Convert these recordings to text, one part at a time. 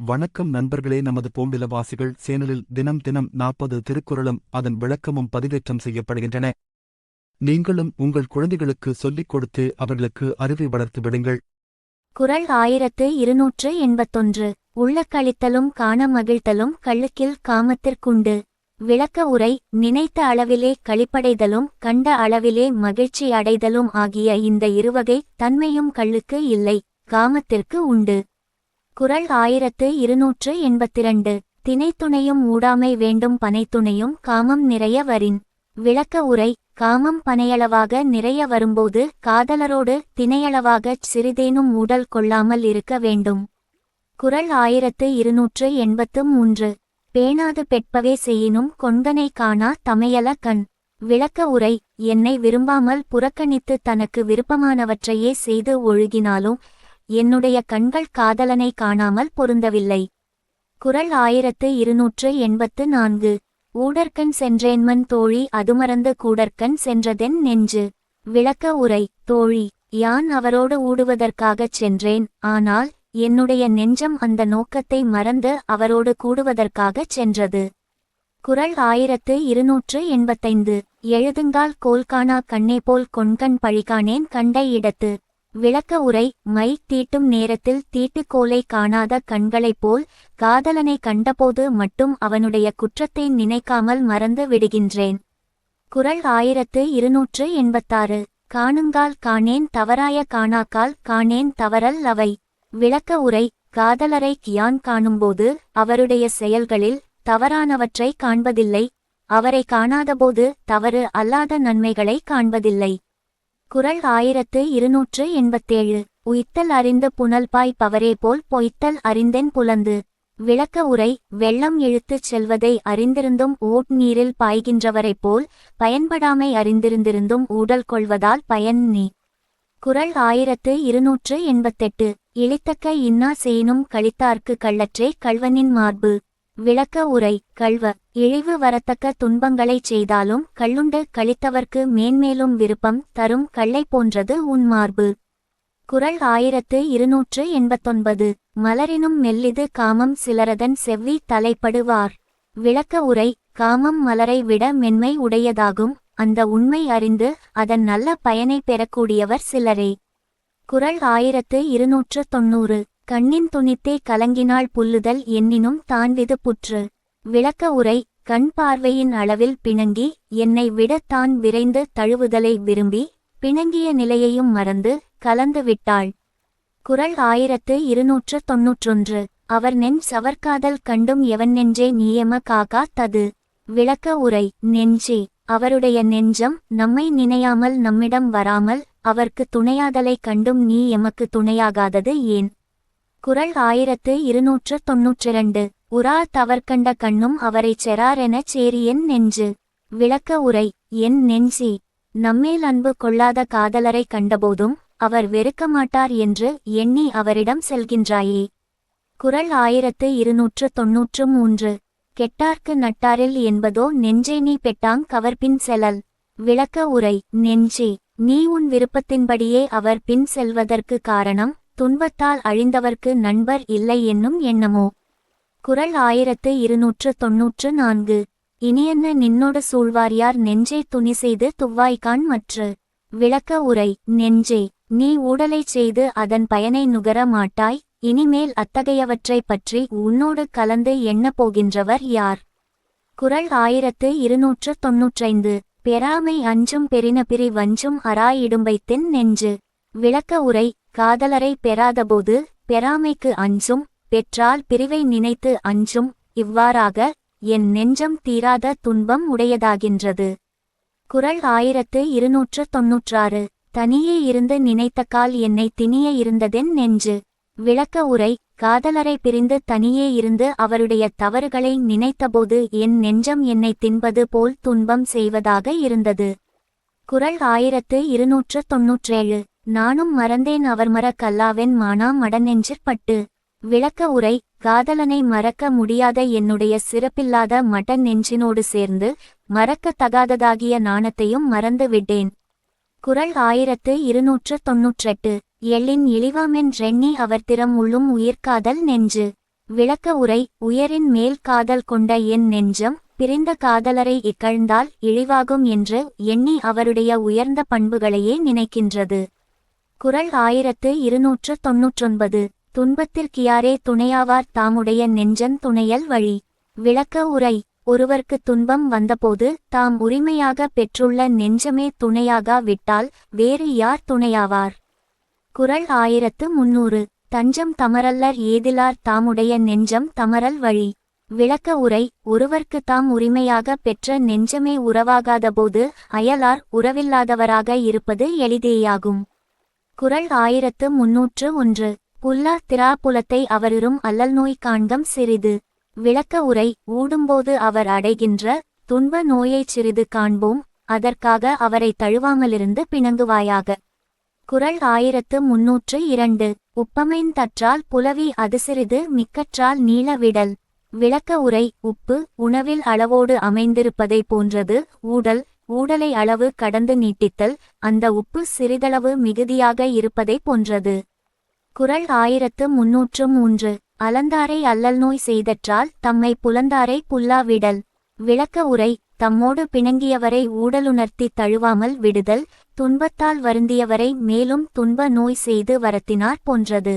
வணக்கம் நண்பர்களே நமது பூம்பிலவாசிகள் சேனலில் தினம் தினம் நாற்பது திருக்குறளும் அதன் விளக்கமும் பதிவேற்றம் செய்யப்படுகின்றன. நீங்களும் உங்கள் குழந்தைகளுக்கு சொல்லிக் கொடுத்து அவர்களுக்கு அறிவை வளர்த்து விடுங்கள். குறள் ஆயிரத்து இருநூற்று எண்பத்தொன்று. உள்ள காண மகிழ்த்தலும் கள்ளுக்கில் காமத்திற்குண்டு. விளக்க உரை நினைத்த அளவிலே களிப்படைதலும் கண்ட அளவிலே மகிழ்ச்சி அடைதலும் ஆகிய இந்த இருவகை தன்மையும் கள்ளுக்கு இல்லை காமத்திற்கு உண்டு. குறள் ஆயிரத்து இருநூற்று எண்பத்திரண்டு. தினைத்துணையும் ஊடாமை வேண்டும் பனைத்துணையும் காமம் நிறைய வரின். விளக்க உரை காமம் பனையளவாக நிறைய வரும்போது காதலரோடு தினையளவாகச் சிறிதேனும் ஊடல் கொள்ளாமல் இருக்க வேண்டும். குரல் ஆயிரத்து இருநூற்று எண்பத்து மூன்று. பேணாது பெட்பவே செய்யினும் கொண்கனை காணா தமையல கண். விளக்க உரை என்னை விரும்பாமல் புறக்கணித்து தனக்கு விருப்பமானவற்றையே செய்து ஒழுகினாலும் என்னுடைய கண்கள் காதலனை காணாமல் பொருந்தவில்லை. குறள் ஆயிரத்து இருநூற்று எண்பத்து நான்கு. ஊடற்கண் சென்றேன்மன் தோழி அதுமறந்து கூடற்கண் சென்றதென் நெஞ்சு. விளக்க உரை தோழி யான் அவரோடு ஊடுவதற்காகச் சென்றேன். ஆனால் என்னுடைய நெஞ்சம் அந்த நோக்கத்தை மறந்து அவரோடு கூடுவதற்காகச் சென்றது. குறள் ஆயிரத்து இருநூற்று எண்பத்தைந்து. எழுதுங்கால் கோல்கானா கண்ணே போல் கொண்கண் பழிகானேன் கண்ட இடத்து. விளக்க உரை மை தீட்டும் நேரத்தில் தீட்டுக்கோலை காணாத கண்களைப் போல் காதலனை கண்டபோது மட்டும் அவனுடைய குற்றத்தை நினைக்காமல் மறந்து விடுகின்றேன். குறள் ஆயிரத்து இருநூற்று எண்பத்தாறு. காணுங்கால் காணேன் தவறாய காணாக்கால் காணேன் தவறல் அவை. விளக்க உரை காதலரை கியான் காணும்போது அவருடைய செயல்களில் தவறானவற்றை காண்பதில்லை. அவரை காணாதபோது தவறு அல்லாத நன்மைகளை காண்பதில்லை. குறள் ஆயிரத்து இருநூற்று எண்பத்தேழு. உய்த்தல் அறிந்து புனல்பாய் பவரே போல் பொய்த்தல் அறிந்தென் புலந்து. விளக்க உரை வெள்ளம் இழுத்துச் செல்வதை அறிந்திருந்தும் ஓட் நீரில் பாய்கின்றவரைப் போல் பயன்படாமை அறிந்திருந்திருந்தும் ஊடல் கொள்வதால் பயன் நீ. குறள் ஆயிரத்து இருநூற்று எண்பத்தெட்டு. இழித்தக்க இன்னா செய்யினும் கழித்தார்க்கு கள்ளற்றே கள்வனின் மார்பு. விளக்க உரை கள்வ இழிவு வரத்தக்க துன்பங்களைச் செய்தாலும் கள்ளுண்டு கழித்தவர்க்கு மேன்மேலும் விருப்பம் தரும் கள்ளை போன்றது உன் மார்பு. குறள் ஆயிரத்து இருநூற்று எண்பத்தொன்பது. மலரினும் மெல்லிது காமம் சிலரதன் செவ்வி தலைப்படுவார். விளக்க உரை காமம் மலரை விட மென்மை உடையதாகும். அந்த உண்மை அறிந்து அதன் நல்ல பயனை பெறக்கூடியவர் சிலரே. குறள் ஆயிரத்து இருநூற்று தொன்னூறு கண்ணின் துணித்தே கலங்கினாள் புல்லுதல் எண்ணினும் தான்விது புற்று. விளக்க உரை கண் பார்வையின் அளவில் பிணங்கி என்னை விட தான் விரைந்து தழுவுதலை விரும்பி பிணங்கிய நிலையையும் மறந்து கலந்து விட்டாள். குறள் ஆயிரத்து இருநூற்று தொன்னூற்றொன்று. அவர் நென் சவர்காதல் கண்டும் எவன் நெஞ்சே நியம காகா தது. விளக்க உரை நெஞ்சே. அவருடைய நெஞ்சம் நம்மை நினையாமல் நம்மிடம் வராமல் அவர்க்கு துணையாதலை கண்டும் நீ எமக்கு துணையாகாதது ஏன்? குறள் ஆயிரத்து இருநூற்று தொன்னூற்றிரண்டு. உரா தவற்கண்ட கண்ணும் அவரைச் செராரெனச் சேரியன் நெஞ்சு. விளக்க உரை என் நெஞ்சே. நம்மேல் அன்பு கொள்ளாத காதலரை கண்டபோதும் அவர் வெறுக்க மாட்டார் என்று எண்ணி அவரிடம் செல்கின்றாயே. குறள் ஆயிரத்து இருநூற்று தொன்னூற்று மூன்று. கெட்டார்க்கு நட்டாரில் என்பதோ நெஞ்சே நீ பெட்டாங் கவர்பின் செலல். விளக்க உரை நெஞ்சே. நீ உன் விருப்பத்தின்படியே அவர் பின் செல்வதற்கு காரணம் துன்பத்தால் அழிந்தவர்க்கு நண்பர் இல்லை என்னும் எண்ணமோ? குரல் ஆயிரத்து இருநூற்று தொன்னூற்று நான்கு. இனியென்ன நின்னோட சூழ்வாரியார் நெஞ்சே துணி செய்து துவ்வாய்கான் மற்று. விளக்க உரை நெஞ்சே நீ ஊடலைச் செய்து அதன் பயனை நுகர மாட்டாய். இனிமேல் அத்தகையவற்றைப் பற்றி உன்னோடு கலந்து எண்ணப் போகின்றவர் யார்? குறள் ஆயிரத்து இருநூற்று தொன்னூற்றைந்து. பெறாமை அஞ்சும் பெரின வஞ்சும் வஞ்சும் அராயிடும்பைத்தென் நெஞ்சு. விளக்க உரை காதலரை பெறாதபோது பெறாமைக்கு அஞ்சும் பெற்றால் பிரிவை நினைத்து அஞ்சும் இவ்வாறாக என் நெஞ்சம் தீராத துன்பம் உடையதாகின்றது. குறள் ஆயிரத்து இருநூற்று தொன்னூற்றாறு. தனியே இருந்து நினைத்தக்கால் என்னை திணிய இருந்ததென் நெஞ்சு. விளக்க உரை காதலரை பிரிந்து தனியே இருந்து அவருடைய தவறுகளை நினைத்தபோது என் நெஞ்சம் என்னை தின்பது போல் துன்பம் செய்வதாக இருந்தது. குறள் ஆயிரத்து இருநூற்று தொன்னூற்றேழு. நானும் மறந்தேன் அவர் மறக்கல்லாவென் மானா மடநெஞ்சிற்பட்டு விளக்க உரை காதலனை மறக்க முடியாத என்னுடைய சிறப்பில்லாத மட்டன் நெஞ்சினோடு சேர்ந்து மறக்கத்தகாததாகிய நாணத்தையும் மறந்து விட்டேன் குறள் ஆயிரத்து இருநூற்று தொன்னூற்றெட்டு. எள்ளின் இழிவாமென் ரெண்ணி அவர்திறம் உள்ளும் உயிர்காதல் நெஞ்சு. விளக்க உரை உயரின் மேல் காதல் கொண்ட என் நெஞ்சம் பிரிந்த காதலரை இகழ்ந்தால் இழிவாகும் என்று எண்ணி அவருடைய உயர்ந்த பண்புகளையே நினைக்கின்றது. குறள் ஆயிரத்து இருநூற்று தொன்னூற்றொன்பது. துன்பத்திற்கியாரே துணையாவார் தாமுடைய நெஞ்சன் துணையல் வழி. விளக்க உரை. ஒருவர்க்கு துன்பம் வந்தபோது தாம் உரிமையாக பெற்றுள்ள நெஞ்சமே துணையாகா விட்டால் வேறு யார் துணையாவார்? குறள் ஆயிரத்து முன்னூறு. தஞ்சம் தமரல்லர் ஏதிலார் தாமுடைய நெஞ்சம் தமரல் வழி. விளக்க உரை. ஒருவர்க்கு தாம் உரிமையாக பெற்ற நெஞ்சமே உறவாகாதபோது அயலார் உறவில்லாதவராக இருப்பது எளிதேயாகும். குறள் ஆயிரத்து முன்னூற்று ஒன்று. புல்லா திராப்புலத்தை அவரிரும் அல்லல் நோய் காண்கம் சிறிது. விளக்க உரை ஊடும்போது அவர் அடைகின்ற துன்ப நோயைச் சிறிது காண்போம் அதற்காக அவரை தழுவாமலிருந்து பிணங்குவாயாக. குறள் ஆயிரத்து முன்னூற்று இரண்டு. உப்பமைன் தற்றால் புலவி அது சிறிது மிக்கற்றால் நீள விடல். விளக்க உரை உப்பு உணவில் அளவோடு அமைந்திருப்பதை போன்றது. ஊடல் ஊடலை அளவு கடந்து நீட்டித்தல் அந்த உப்பு சிறிதளவு மிகுதியாக இருப்பதை போன்றது. குறள் ஆயிரத்து முன்னூற்று மூன்று. அலந்தாரை அல்லல் நோய் செய்தற்றால் தம்மை புலந்தாரை புல்லாவிடல் விளக்க உரை. தம்மோடு பிணங்கியவரை ஊடலுணர்த்தி தழுவாமல் விடுதல். துன்பத்தால் வருந்தியவரை மேலும் துன்ப நோய் செய்து வரத்தினார் போன்றது.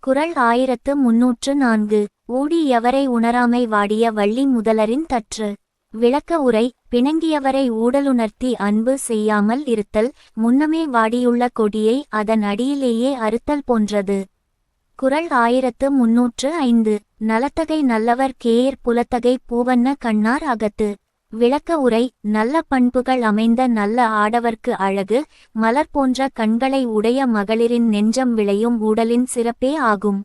குறள் ஆயிரத்து முன்னூற்று நான்கு. ஊடி எவரை உணராமை வாடிய வள்ளி முதலரின் தற்று. விளக்க உரை பிணங்கியவரை ஊடலுணர்த்தி அன்பு செய்யாமல் இருத்தல் முன்னமே வாடியுள்ள கொடியை அதன் அடியிலேயே அறுத்தல் போன்றது. குறள் ஆயிரத்து முன்னூற்று ஐந்து. நலத்தகை நல்லவர் கேயர் புலத்தகை பூவண்ண கண்ணார் அகத்து. விளக்க உரை நல்ல பண்புகள் அமைந்த நல்ல ஆடவர்க்கு அழகு மலர் போன்ற கண்களை உடைய மகளிரின் நெஞ்சம் விளையும் ஊடலின் சிறப்பே ஆகும்.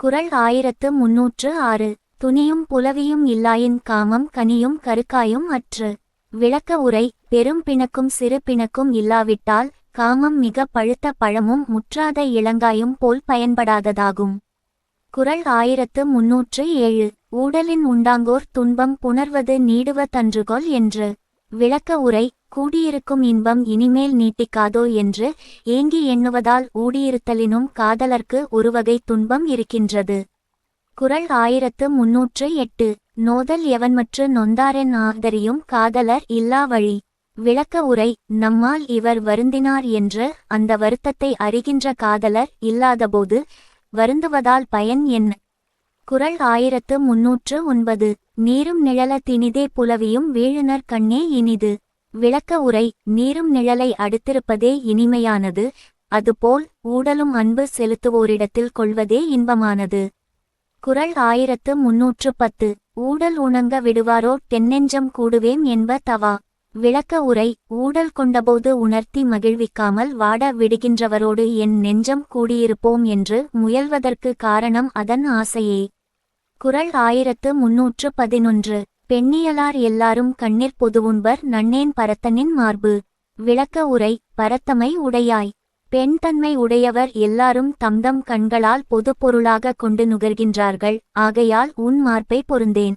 குரல் ஆயிரத்து முன்னூற்று ஆறு. துணியும் புலவியும் இல்லாயின் காமம் கனியும் கருக்காயும் அற்று. விளக்க உரை பெரும் பிணக்கும் சிறு பிணக்கும் இல்லாவிட்டால் காமம் மிக பழுத்த பழமும் முற்றாத இளங்காயும் போல் பயன்படாததாகும். குரல் ஆயிரத்து முன்னூற்று ஏழு. ஊடலின் உண்டாங்கோர் துன்பம் புணர்வது நீடுவ தன்றுகொள் என்று. விளக்க உரை கூடியிருக்கும் இன்பம் இனிமேல் நீட்டிக்காதோ என்று ஏங்கி எண்ணுவதால் ஊடியிருத்தலினும் காதலர்க்கு ஒருவகை துன்பம் இருக்கின்றது. குறள் ஆயிரத்து முன்னூற்று எட்டு. நோதல் எவன்மற்று நொந்தாரென் ஆதரியும் காதலர் இல்லா வழி. விளக்க உரை நம்மால் இவர் வருந்தினார் என்று அந்த வருத்தத்தை அறிகின்ற காதலர் இல்லாதபோது வருந்துவதால் பயன் என்ன? குறள் ஆயிரத்து முன்னூற்று ஒன்பது. நீரும் நிழல தினிதே புலவியும் வீழுனர் கண்ணே இனிது. விளக்க உரை நீரும் நிழலை அடுத்திருப்பதே இனிமையானது. அதுபோல் ஊடலும் அன்பு செலுத்துவோரிடத்தில் கொள்வதே இன்பமானது. குறள் ஆயிரத்து முன்னூற்று பத்து. ஊடல் உணங்க விடுவாரோ? தென்னெஞ்சம் கூடுவேம் என்ப தவா. விளக்க உரை. ஊடல் கொண்டபோது உணர்த்தி மகிழ்விக்காமல் வாட விடுகின்றவரோடு என் நெஞ்சம் கூடியிருப்போம் என்று முயல்வதற்கு காரணம் அதன் ஆசையே. குறள் ஆயிரத்து முன்னூற்று பதினொன்று. பெண்ணியலார் எல்லாரும் கண்ணிற் பொதுவுண்பர் நன்னேன் பரத்தனின் மார்பு. விளக்க உரை. பரத்தமை உடையாய். பெண் தன்மை உடையவர் எல்லாரும் தம்தம் கண்களால் பொதுப் பொருளாக கொண்டு நுகர்கின்றார்கள். ஆகையால் உன் மார்பை பொருந்தேன்.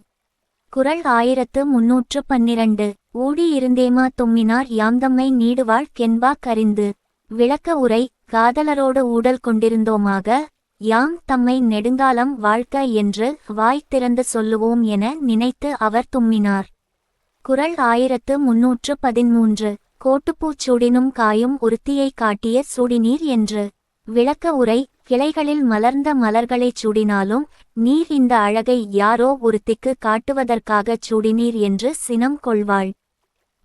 குறள் ஆயிரத்து முன்னூற்று பன்னிரண்டு. ஊடி இருந்தேமா தும்மினார் யாம்தம்மை நீடுவாள் கென்பா கரிந்து. விளக்க உரை காதலரோடு ஊடல் கொண்டிருந்தோமாக யாம் தம்மை நெடுங்காலம் வாழ்க்க என்று வாய் திறந்து சொல்லுவோம் என நினைத்து அவர் தும்மினார். குறள் ஆயிரத்து முன்னூற்று பதிமூன்று. கோட்டுப்பூச்சூடினும் காயும் ஒருத்தியை காட்டிய சூடிநீர் என்று. விளக்க உரை கிளைகளில் மலர்ந்த மலர்களைச் சூடினாலும் நீர் இந்த அழகை யாரோ ஒருத்திக்கு காட்டுவதற்காகச் சூடினீர் என்று சினம் கொள்வாள்.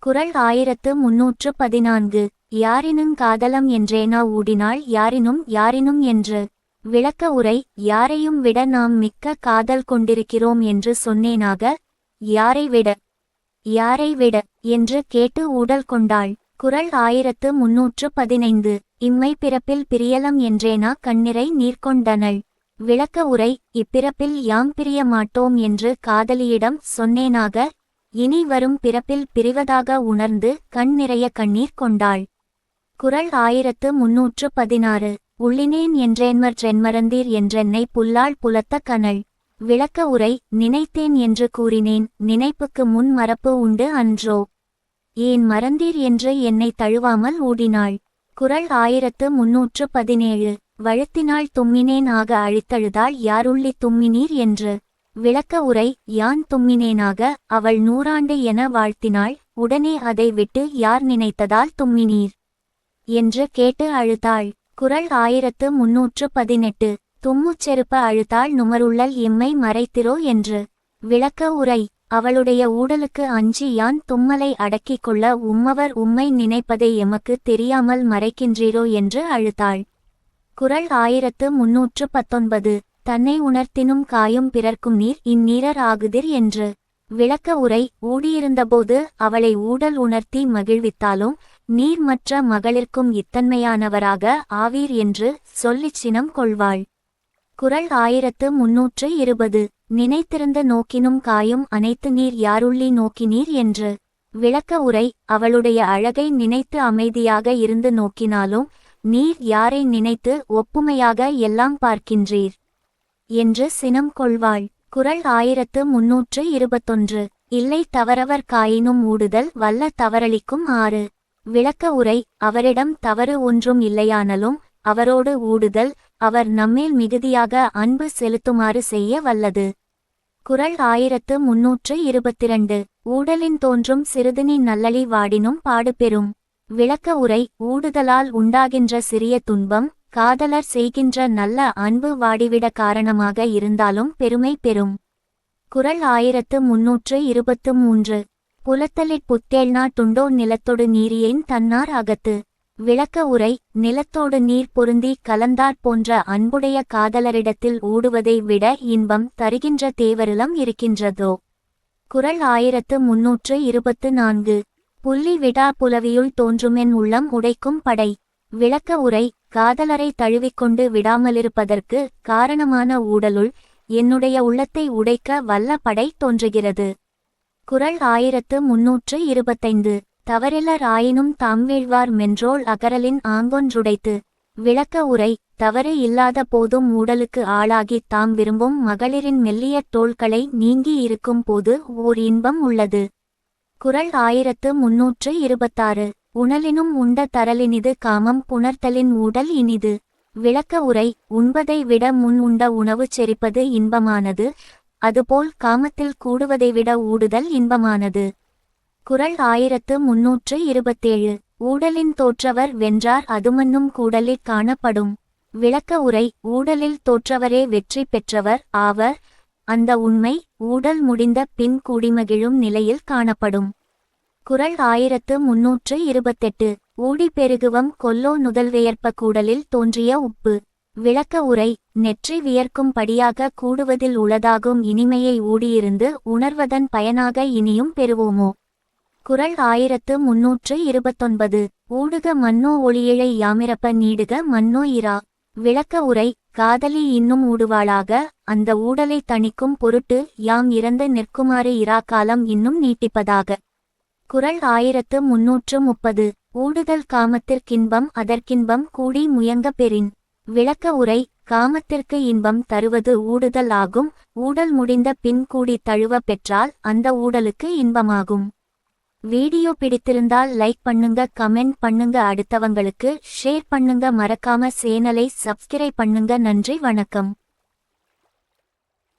குறள் ஆயிரத்து முன்னூற்று பதினான்கு. யாரினும் காதலம் என்றேனா ஊடினாள் யாரினும் யாரினும் என்று. விளக்க உரை யாரையும் விட நாம் மிக்க காதல் கொண்டிருக்கிறோம் என்று சொன்னேனாக யாரை விட? யாரை விட என்று கேட்டு ஊடல் கொண்டாள். குரல் ஆயிரத்து முன்னூற்று பதினைந்து. இம்மை பிறப்பில் பிரியலம் என்றேனா? கண்ணிறை நீர்கொண்டனள் விளக்க உரை இப்பிறப்பில் யாம் பிரிய மாட்டோம் என்று காதலியிடம் சொன்னேனாக. இனி வரும் பிறப்பில் பிரிவதாக உணர்ந்து கண் நிறைய கண்ணீர் கொண்டாள். குறள் ஆயிரத்து முன்னூற்று பதினாறு. உள்ளினேன் என்றேன்மற் சென்மறந்தீர் என்றென்னை புல்லால் புலத்த கனல் விளக்க உரை நினைத்தேன் என்று கூறினேன் நினைப்புக்கு முன் மறப்பு உண்டு அன்றோ? ஏன் மறந்தீர் என்று என்னை தழுவாமல் ஊடினாள். குரல் ஆயிரத்து முன்னூற்று பதினேழு. வழுத்தினால் தும்மினேன் ஆக அழித்தழுதாள் யாருள்ளி தும்மினீர் என்று. விளக்க உரை யான் தும்மினேனாக அவள் நூறாண்டு என வாழ்த்தினாள். உடனே அதை விட்டு யார் நினைத்ததால் தும்மினீர் என்று கேட்டு அழுதாள். குரல் ஆயிரத்து முன்னூற்று பதினெட்டு. தும்முச் செருப்ப நுமருள்ளல் எம்மை மறைத்திரோ என்று. விளக்க உரை. அவளுடைய ஊடலுக்கு அஞ்சி யான் தும்மலை அடக்கிக் கொள்ள உம்மவர் உம்மை நினைப்பதை எமக்கு தெரியாமல் மறைக்கின்றீரோ என்று அழுத்தாள். குரல் ஆயிரத்து முன்னூற்று பத்தொன்பது. தன்னை உணர்த்தினும் காயும் பிறர்க்கும் நீர் இந்நீரர் ஆகுதிர் என்று. விளக்க உரை. ஊடியிருந்தபோது அவளை ஊடல் உணர்த்தி மகிழ்வித்தாலும் நீர் மற்ற மகளிர்க்கும் இத்தன்மையானவராக ஆவீர் என்று சொல்லிச் சினம் கொள்வாள். குரல் ஆயிரத்து முன்னூற்று இருபது. நினைத்திருந்த நோக்கினும் காயும் அனைத்து நீர் யாருள்ளி நோக்கினீர் என்று. விளக்க உரை அவளுடைய அழகை நினைத்து அமைதியாக இருந்து நோக்கினாலும் நீர் யாரை நினைத்து ஒப்புமையாக எல்லாம் பார்க்கின்றீர்? என்று சினம் கொள்வாள். குரல் ஆயிரத்து முன்னூற்று இருபத்தொன்று. இல்லை தவறவர் காயினும் ஊடுதல் வல்ல தவறளிக்கும் ஆறு. விளக்க உரை அவரிடம் தவறு ஒன்றும் இல்லையானலும் அவரோடு ஊடுதல் அவர் நம்மேல் மிகுதியாக அன்பு செலுத்துமாறு செய்ய வல்லது. குரல் ஆயிரத்து முன்னூற்று இருபத்திரண்டு. ஊடலின் தோன்றும் சிறிதுனின் நல்லளி வாடினும் பாடுபெறும். விளக்க உரை ஊடுதலால் உண்டாகின்ற சிறிய துன்பம் காதலர் செய்கின்ற நல்ல அன்பு வாடிவிட காரணமாக இருந்தாலும் பெருமை பெறும். குரல் ஆயிரத்து முன்னூற்று இருபத்து மூன்று. புலத்தலிற் புத்தேள்னா துண்டோ நிலத்தொடு நீரியேன் தன்னார் அகத்து. விளக்க உரை நிலத்தோடு நீர் பொருந்தி கலந்தாற் போன்ற அன்புடைய காதலரிடத்தில் ஊடுவதை விட இன்பம் தருகின்ற தேவரிலம் இருக்கின்றதோ? குரல் ஆயிரத்து முன்னூற்று இருபத்து நான்கு. புள்ளி விடா புலவியுள் தோன்றுமென் உள்ளம் உடைக்கும் படை. விளக்க உரை காதலரை தழுவிக்கொண்டு விடாமலிருப்பதற்கு காரணமான ஊடலுள் என்னுடைய உள்ளத்தை உடைக்க வல்ல படை தோன்றுகிறது. குரல் ஆயிரத்து முன்னூற்று இருபத்தைந்து. தவறிலர் ஆயினும் தாம் வீழ்வார் மென்றோள் அகரலின் ஆங்கொன்றுடைத்து விளக்க உரை தவறு இல்லாத போதும் ஊடலுக்கு ஆளாகி தாம் விரும்பும் மகளிரின் மெல்லிய தோள்களை நீங்கி இருக்கும் போது ஓர் இன்பம் உள்ளது. குரல் ஆயிரத்து முன்னூற்று இருபத்தாறு. உணலினும் உண்ட தரலினிது காமம் புணர்த்தலின் ஊடல் இனிது. விளக்க உரை உண்பதை விட முன் உண்ட உணவு செரிப்பது இன்பமானது. அதுபோல் காமத்தில் கூடுவதை விட ஊடுதல் இன்பமானது. குரல் ஆயிரத்து முன்னூற்று இருபத்தேழு. ஊடலின் தோற்றவர் வென்றார் அதுமன்னும் கூடலிற் காணப்படும். விளக்க உரை ஊடலில் தோற்றவரே வெற்றி பெற்றவர் ஆவர். அந்த உண்மை ஊடல் முடிந்த பின் கூடிமகிழும் நிலையில் காணப்படும். குரல் ஆயிரத்து முன்னூற்று இருபத்தெட்டு. ஊடி பெருகுவம் கொல்லோ நுதல்வியற்ப கூடலில் தோன்றிய உப்பு. விளக்க உரை நெற்றி வியர்க்கும்படியாக கூடுவதில் உளதாகும் இனிமையை ஊடியிருந்து உணர்வதன் பயனாக இனியும் பெறுவோமோ? குரல் ஆயிரத்து முன்னூற்று இருபத்தொன்பது. ஊடுக மன்னோ ஒளியிழை யாமிரப்ப நீடுக மன்னோ இரா. விளக்க உரை காதலி இன்னும் ஊடுவாளாக அந்த ஊடலை தணிக்கும் பொருட்டு யாம் இறந்து நிற்குமாறு இரா காலம் இன்னும் நீட்டிப்பதாக. குரல் ஆயிரத்து முன்னூற்று முப்பது. ஊடுதல் காமத்திற்கின்பம் அதற்கின்பம் கூடி முயங்க பெறின். விளக்க உரை காமத்திற்கு இன்பம் தருவது ஊடுதல் ஆகும். ஊடல் முடிந்த பின் கூடி தழுவ பெற்றால் அந்த ஊடலுக்கு இன்பமாகும். வீடியோ பிடித்திருந்தால் லைக் பண்ணுங்க கமெண்ட் பண்ணுங்க அடுத்தவங்களுக்கு ஷேர் பண்ணுங்க மறக்காம சேனலை சப்ஸ்கிரைப் பண்ணுங்க. நன்றி வணக்கம்.